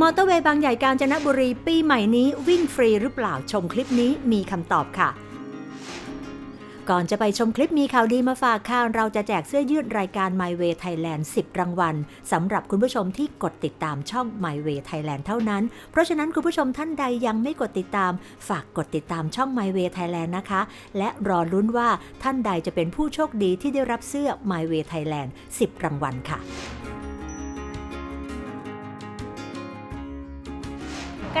มอเตอร์เวย์บางใหญ่กาญจนบุรีปีใหม่นี้วิ่งฟรีหรือเปล่าชมคลิปนี้มีคำตอบค่ะ ก่อนจะไปชมคลิปมีข่าวดีมาฝากค่ะเราจะแจกเสื้อยืดรายการ My Way Thailand 10 รางวัลสำหรับคุณผู้ชมที่กดติดตามช่อง My Way Thailand เท่านั้น เพราะฉะนั้นคุณผู้ชมท่านใดยังไม่กดติดตาม ฝากกดติดตามช่อง My Way Thailand นะคะ และรอลุ้นว่าท่านใดจะเป็นผู้โชคดีที่ได้รับเสื้อ My Way Thailand 10 รางวัลค่ะ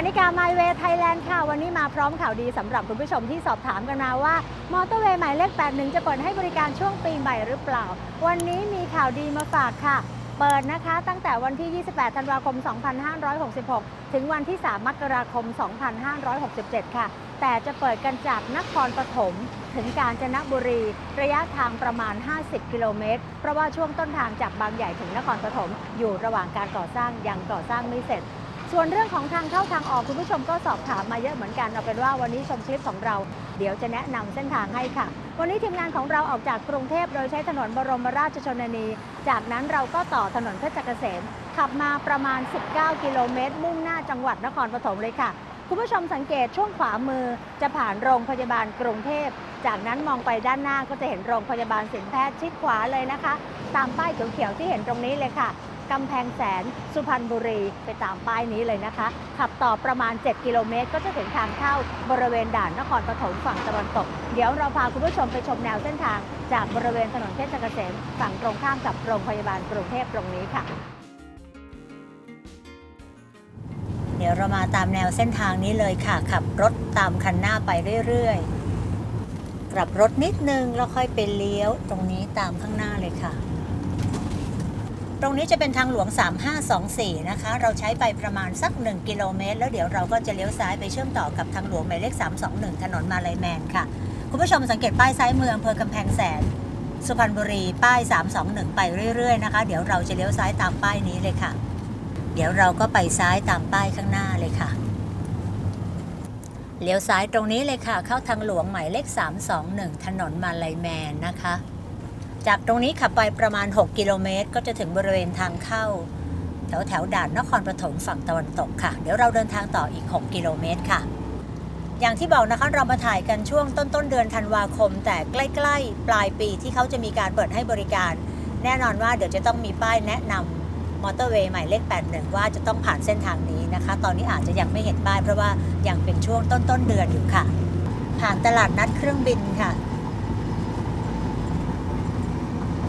กนิกา My Way Thailand ค่ะ วันนี้มาพร้อมข่าวดีสำหรับคุณผู้ชมที่สอบถามกันมาว่า มอเตอร์เวย์หมายเลข 81 จะเปิดให้บริการช่วงปีใหม่หรือเปล่า วันนี้มีข่าวดีมาฝากค่ะ เปิดนะคะตั้งแต่วันที่ 28 ธันวาคม 2566 ถึงวันที่ 3 มกราคม 2567 ค่ะ แต่จะเปิดกันจากนครปฐมถึงกาญจนบุรี ระยะทางประมาณ 50 กิโลเมตร เพราะว่าช่วงต้นทางจากบางใหญ่ถึงนครปฐมอยู่ระหว่างการก่อสร้างยังก่อสร้างไม่เสร็จ ส่วนเรื่องของทางเข้าทางออกคุณผู้ชมก็สอบถามมาเยอะเหมือนกันเอาเป็นว่าวันนี้ชมคลิปของเรา เดี๋ยวจะแนะนำเส้นทางให้ค่ะ วันนี้ทีมงานของเราออกจากกรุงเทพโดยใช้ถนนบรมราชชนนี จากนั้นเราก็ต่อถนนเพชรเกษมขับมาประมาณ 19 กิโลเมตร มุ่งหน้าจังหวัดนครปฐมเลยค่ะ คุณผู้ชมสังเกตช่วงขวามือจะผ่านโรงพยาบาลกรุงเทพ จากนั้นมองไปด้านหน้าก็จะเห็นโรงพยาบาลสินแพทย์ชิดขวาเลยนะคะ ตามป้ายเขียวๆที่เห็นตรงนี้เลยค่ะ กำแพงแสนสุพรรณบุรี ไปตามป้ายนี้เลยนะคะ ขับต่อประมาณ 7 กิโลเมตร ก็จะถึงทางเข้าบริเวณด่านนครปฐมฝั่งตะวันตก เดี๋ยวเราพาคุณผู้ชมไปชมแนวเส้นทาง จากบริเวณถนนเพชรเกษมฝั่งตรงข้ามกับโรงพยาบาลกรุงเทพตรงนี้ค่ะ เดี๋ยวเรามาตามแนวเส้นทางนี้เลยค่ะ ขับรถตามคันหน้าไปเรื่อยๆกลับรถนิดนึงแล้วค่อยไปเลี้ยวตรงนี้ตามข้างหน้าเลยค่ะ ตรงนี้จะเป็นทางหลวง 3524 นะคะ เราใช้ไปประมาณสัก 1 กิโลเมตร แล้วเดี๋ยวเราก็จะเลี้ยวซ้ายไปเชื่อมต่อกับทางหลวงหมายเลข 321 ถนนมาลายแมนค่ะ คุณผู้ชมสังเกตป้ายซ้ายมืออำเภอกำแพงแสน สุพรรณบุรี ป้าย 321 ไปเรื่อยๆนะคะ เดี๋ยวเราจะเลี้ยวซ้ายตามป้ายนี้เลยค่ะ เดี๋ยวเราก็ไปซ้ายตามป้ายข้างหน้าเลยค่ะ เลี้ยวซ้ายตรงนี้เลยค่ะ เข้าทางหลวงหมายเลข 321 ถนนมาลายแมนนะคะ จากตรงนี้ขับไปประมาณ 6 กิโลเมตร ก็จะถึงบริเวณทางเข้า แถวแถวด่านนครปฐมฝั่งตะวันตกค่ะ เดี๋ยวเราเดินทางต่ออีก 6 กิโลเมตรค่ะ อย่างที่บอกนะคะเรามาถ่ายกันช่วงต้นต้นเดือนธันวาคม แต่ใกล้ๆ ปลายปีที่เขาจะมีการเปิดให้บริการ แน่นอนว่าเดี๋ยวจะต้องมีป้ายแนะนำมอเตอร์เวย์หมายเลข 81 ว่าจะต้องผ่านเส้นทางนี้นะคะ ตอนนี้อาจจะยังไม่เห็นป้ายเพราะว่ายังเป็นช่วงต้นต้นเดือนอยู่ค่ะ ผ่านตลาดนัดเครื่องบินค่ะ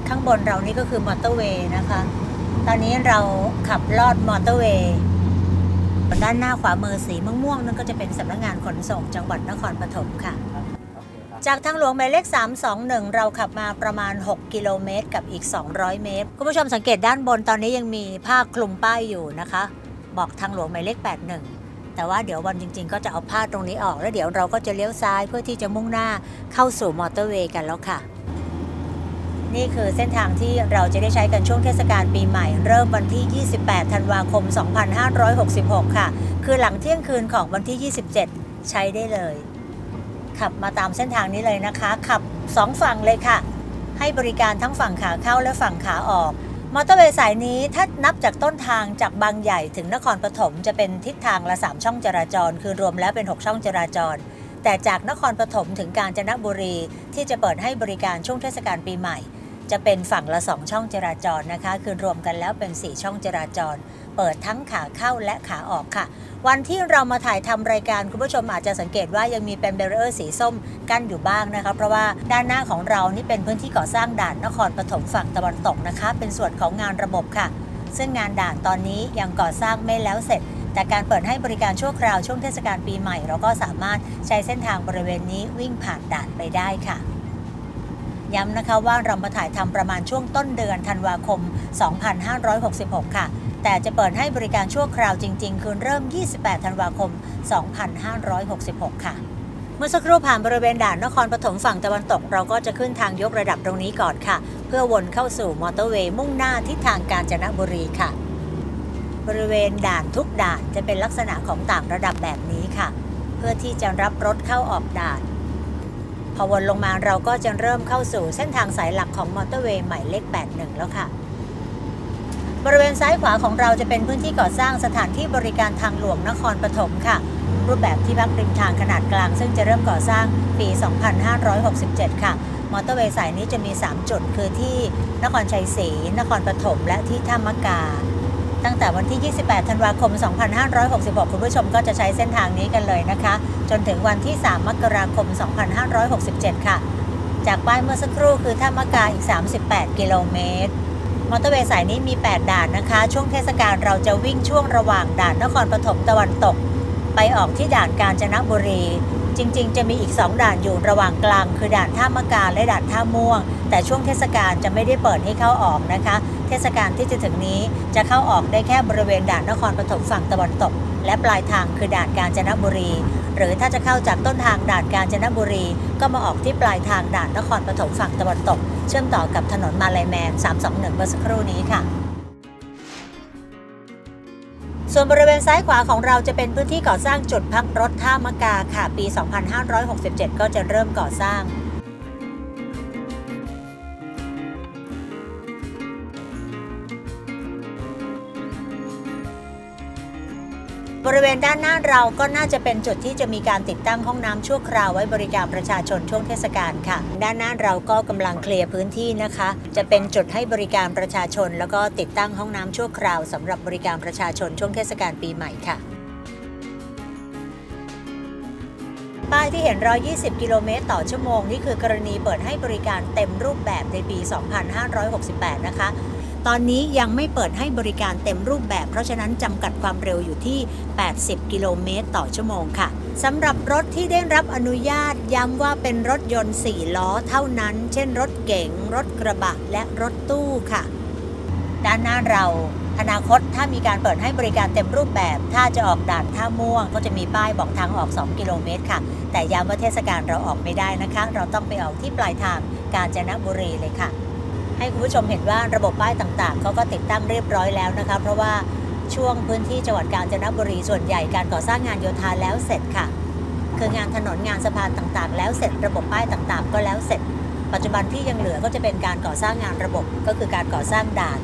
ข้างบนเรานี่ก็คือมอเตอร์เวย์นะคะ ตอนนี้เราขับลอดมอเตอร์เวย์ด้านหน้าขวามือสีม่วงๆนั่นก็จะเป็นสำนักงานขนส่งจังหวัดนครปฐมค่ะ จากทางหลวงหมายเลข 321 เราขับมาประมาณ 6 กิโลเมตร กับอีก 200 เมตร คุณผู้ชมสังเกตด้านบนตอนนี้ยังมีผ้าคลุมป้ายอยู่นะคะ บอกทางหลวงหมายเลข 81 แต่ว่าเดี๋ยววันจริง ๆ ก็จะเอาผ้าตรงนี้ออก แล้วเดี๋ยวเราก็จะเลี้ยวซ้ายเพื่อที่จะมุ่งหน้าเข้าสู่มอเตอร์เวย์กันแล้วค่ะ นี่คือเส้นทางที่เราจะได้ใช้กันช่วงเทศกาลปีใหม่ เริ่มวันที่ 28 ธันวาคม 2566 ค่ะ คือหลังเที่ยงคืนของวันที่ 27 ใช้ได้เลย ขับมาตามเส้นทางนี้เลยนะคะ ขับ 2 ฝั่งเลยค่ะ ให้บริการทั้งฝั่งขาเข้าและฝั่งขาออก มอเตอร์เวย์สายนี้ถ้านับจากต้นทางจากบางใหญ่ถึงนครปฐมจะเป็นทิศทางละ 3 ช่องจราจร คือรวมแล้วเป็น 6 ช่องจราจร แต่จากนครปฐมถึงกาญจนบุรีที่จะเปิดให้บริการช่วงเทศกาลปีใหม่ จะเป็นฝั่งละ 2 ช่องจราจรนะคะ คือรวมกันแล้วเป็น 4 ช่องจราจร เปิดทั้งขาเข้าและขาออกค่ะ วันที่เรามาถ่ายทำรายการคุณผู้ชมอาจจะสังเกตว่ายังมีเป็นเบรเออร์สีส้มกั้นอยู่บ้างนะคะ เพราะว่าด้านหน้าของเรานี่เป็นพื้นที่ก่อสร้างด่านนครปฐมฝั่งตะวันตกนะคะ เป็นส่วนของงานระบบค่ะ ซึ่งงานด่านตอนนี้ยังก่อสร้างไม่แล้วเสร็จแต่การเปิดให้บริการชั่วคราวช่วงเทศกาลปีใหม่ เราก็สามารถใช้เส้นทางบริเวณนี้วิ่งผ่านด่านไปได้ค่ะ ย้ำนะคะว่าเรามาถ่ายทำประมาณช่วงต้นเดือนธันวาคม 2566 ค่ะ แต่จะเปิดให้บริการชั่วคราวจริง ๆ คือเริ่ม 28 ธันวาคม 2566 ค่ะ เมื่อสักครู่ผ่านบริเวณด่านนครปฐมฝั่งตะวันตก เราก็จะขึ้นทางยกระดับตรงนี้ก่อนค่ะ เพื่อวนเข้าสู่มอเตอร์เวย์มุ่งหน้าทิศทางกาญจนบุรีค่ะ บริเวณด่านทุกด่านจะเป็นลักษณะของต่างระดับแบบนี้ค่ะ เพื่อที่จะรับรถเข้าออกด่าน อวนลงมาเราก็จะเริ่มเข้าสู่เส้นทางสายหลักของมอเตอร์เวย์หมายเลข 81 แล้วค่ะ บริเวณซ้ายขวาของเราจะเป็นพื้นที่ก่อสร้างสถานที่บริการทางหลวงนครปฐมค่ะ รูปแบบที่พักริมทางขนาดกลาง ซึ่งจะเริ่มก่อสร้างปี 2567 ค่ะ มอเตอร์เวย์สายนี้จะมี 3 จุด คือที่นครชัยศรีนครปฐมและที่ท่ามะกา ตั้งแต่วันที่ 28 ธันวาคม 2566 คุณผู้ชมก็จะใช้เส้นทางนี้กันเลยนะคะ จนถึงวันที่ 3 มกราคม 2567 ค่ะ จากป้ายเมื่อสักครู่คือท่ามกาอีก 38 กิโลเมตร มอเตอร์เวย์สายนี้มี 8 ด่านนะคะ ช่วงเทศกาลเราจะวิ่งช่วงระหว่างด่านนครปฐมตะวันตก ไปออกที่ด่านกาญจนบุรี จริง ๆ จะมีอีก 2 ด่านอยู่ระหว่างกลาง คือด่านท่ามะกาและด่านท่าม่วง แต่ช่วงเทศกาลจะไม่ได้เปิดให้เข้าออกนะคะ เทศกาลที่จะถึงนี้จะเข้าออกได้แค่บริเวณด่านนครปฐมฝั่งตะวันตก และปลายทางคือด่านกาญจนบุรี หรือถ้าจะเข้าจากต้นทางด่านกาญจนบุรี ก็มาออกที่ปลายทางด่านนครปฐมฝั่งตะวันตก เชื่อมต่อกับถนนมาลายแมน 321 เมื่อสักครู่นี้ค่ะ ส่วนบริเวณซ้ายขวาของเราจะเป็นพื้นที่ก่อสร้างจุดพักรถท่ามะกาค่ะ ปี 2567 ก็จะเริ่มก่อสร้าง บริเวณด้านหน้าเราก็น่าจะเป็นจุดที่จะมีการติดตั้งห้องน้ำชั่วคราวไว้บริการประชาชนช่วงเทศกาลค่ะ ด้านหน้าเราก็กำลังเคลียร์พื้นที่นะคะ จะเป็นจุดให้บริการประชาชน แล้วก็ติดตั้งห้องน้ำชั่วคราวสำหรับบริการประชาชนช่วงเทศกาลปีใหม่ค่ะป้ายที่เห็น 120 กิโลเมตรต่อชั่วโมง นี่คือกรณีเปิดให้บริการเต็มรูปแบบในปี 2568 นะคะ ตอนนี้ยังไม่เปิดให้บริการเต็มรูปแบบ เพราะฉะนั้นจำกัดความเร็วอยู่ที่ 80 กิโลเมตรต่อชั่วโมงค่ะสำหรับรถที่ได้รับอนุญาตย้ำว่าเป็นรถยนต์ 4 ล้อเท่านั้น เช่น รถเก๋ง รถกระบะ และรถตู้ค่ะ ด้านหน้าเราอนาคตถ้ามีการเปิดให้บริการเต็มรูปแบบ ถ้าจะออกด่านท่าม่วง ก็จะมีป้ายบอกทางออก 2 กิโลเมตรค่ะ แต่ย้ำว่าเทศกาลเราออกไม่ได้นะคะ เราต้องไปออกที่ปลายทางกาญจนบุรีเลยค่ะ ให้คุณผู้ชมเห็นว่าระบบป้ายต่างๆเขาก็ติดตั้งเรียบร้อยแล้วนะคะ เพราะว่าช่วงพื้นที่จังหวัดกาญจนบุรีส่วนใหญ่การก่อสร้างงานโยธาแล้วเสร็จค่ะ คืองานถนนงานสะพานต่างๆ แล้วเสร็จระบบป้ายต่างๆ ก็แล้วเสร็จ ปัจจุบันที่ยังเหลือก็จะเป็นการก่อสร้างงานระบบก็คือการก่อสร้างด่าน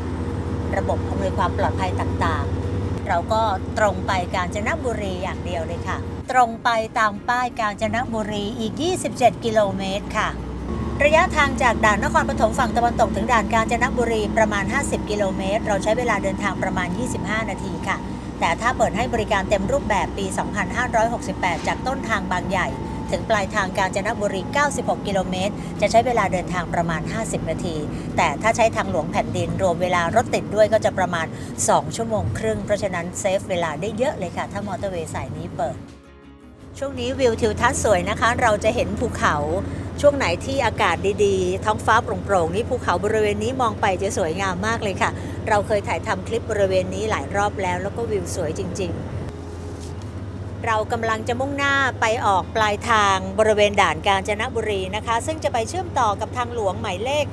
ระบบอำนวยความปลอดภัยต่างๆ เราก็ตรงไปกาญจนบุรีอย่างเดียวเลยค่ะ ตรงไปตามป้ายกาญจนบุรีอีก 27 กิโลเมตรค่ะ ระยะทางจากด่านนครปฐมฝั่งตะวันตกถึงด่านกาญจนบุรีประมาณ 50 กิโลเมตร เราใช้เวลาเดินทางประมาณ 25 นาทีค่ะ แต่ถ้าเปิดให้บริการเต็มรูปแบบปี 2568 จากต้นทางบางใหญ่ ถึงปลายทางกาญจนบุรี 96 กิโลเมตร จะใช้เวลาเดินทางประมาณ 50 นาที แต่ถ้าใช้ทางหลวงแผ่นดินรวมเวลารถติดด้วยก็จะประมาณ 2 ชั่วโมงครึ่ง เพราะฉะนั้นเซฟเวลาได้เยอะเลยค่ะ ถ้ามอเตอร์เวย์สายนี้เปิด ช่วงนี้วิวทิวทัศน์สวยนะคะ เราจะเห็นภูเขา ช่วงไหนที่อากาศดีๆ ท้องฟ้าโปร่งๆนี่ภูเขาบริเวณนี้มองไปจะสวยงามมากเลยค่ะ เราเคยถ่ายทำคลิปบริเวณนี้หลายรอบแล้ว แล้วก็วิวสวยจริง ๆ เรากำลังจะมุ่งหน้าไปออกปลายทางบริเวณด่านกาญจนบุรีนะคะ ซึ่งจะไปเชื่อมต่อกับทางหลวงหมายเลข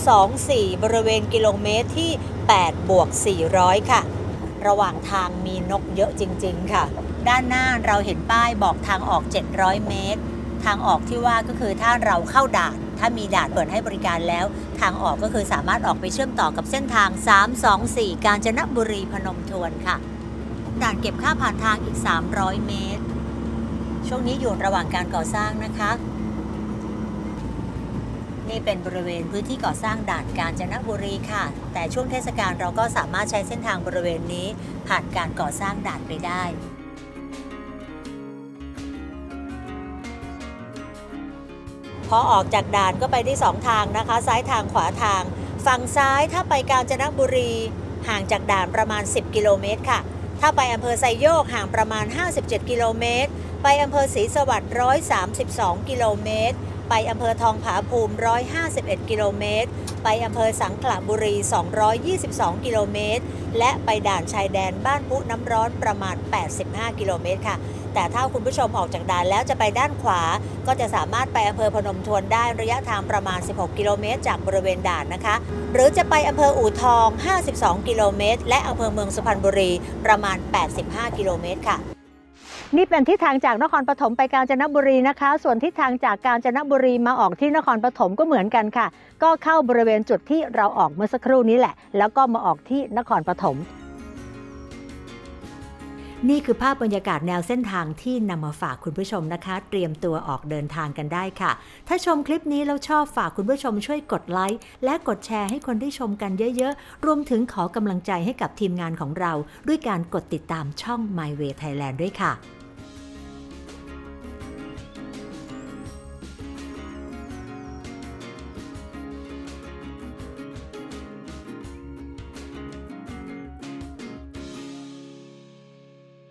324 บริเวณกิโลเมตรที่8บวก400 ค่ะ ระหว่างทางมีนกเยอะจริง ๆ ค่ะ ด้านหน้าเราเห็นป้ายบอกทางออก 700 เมตร ทางออกที่ว่าก็คือถ้าเราเข้าด่าน ถ้ามีด่านเปิดให้บริการแล้ว ทางออกก็คือสามารถออกไปเชื่อมต่อกับเส้นทาง 324 กาญจนบุรีพนมทวนค่ะ ด่านเก็บค่าผ่านทางอีก 300 เมตร ช่วงนี้อยู่ระหว่างการก่อสร้างนะคะ นี่เป็นบริเวณพื้นที่ก่อสร้างด่านกาญจนบุรีค่ะ แต่ช่วงเทศกาลเราก็สามารถใช้เส้นทางบริเวณนี้ผ่านการก่อสร้างด่านไปได้ พอออกจากด่านก็ไปได้สองทางนะคะ ซ้ายทางขวาทาง ฝั่งซ้ายถ้าไปกาญจนบุรี ห่างจากด่านประมาณ 10 กิโลเมตรค่ะ ถ้าไปอำเภอไซโยกห่างประมาณ 57 กิโลเมตร ไปอำเภอศรีสวัสดิ์132 กิโลเมตร ไปอำเภอทองผาภูมิ 151 กิโลเมตร ไปอำเภอสังขละบุรี 222 กิโลเมตร และไปด่านชายแดนบ้านพุน้ำร้อนประมาณ 85 กิโลเมตรค่ะ แต่ถ้าคุณผู้ชมออกจากด่านแล้วจะไปด้านขวา ก็จะสามารถไปอำเภอพนมทวนได้ระยะทางประมาณ 16 กิโลเมตรจากบริเวณด่านนะคะ หรือจะไปอำเภออู่ทอง 52 กิโลเมตร และอำเภอเมืองสุพรรณบุรีประมาณ 85 กิโลเมตรค่ะ นี่เป็นทิศทางจากนครปฐมไปกาญจนบุรีนะคะ ส่วนทิศทางจากกาญจนบุรีมาออกที่นครปฐมก็เหมือนกันค่ะ ก็เข้าบริเวณจุดที่เราออกเมื่อสักครู่นี้แหละ แล้วก็มาออกที่นครปฐมนี่คือภาพบรรยากาศแนวเส้นทางที่นำมาฝากคุณผู้ชมนะคะ เตรียมตัวออกเดินทางกันได้ค่ะ ถ้าชมคลิปนี้แล้วชอบฝากคุณผู้ชมช่วยกดไลค์และกดแชร์ให้คนได้ชมกันเยอะๆ รวมถึงขอกำลังใจให้กับทีมงานของเรา ด้วยการกดติดตามช่อง My Way Thailand ด้วยค่ะ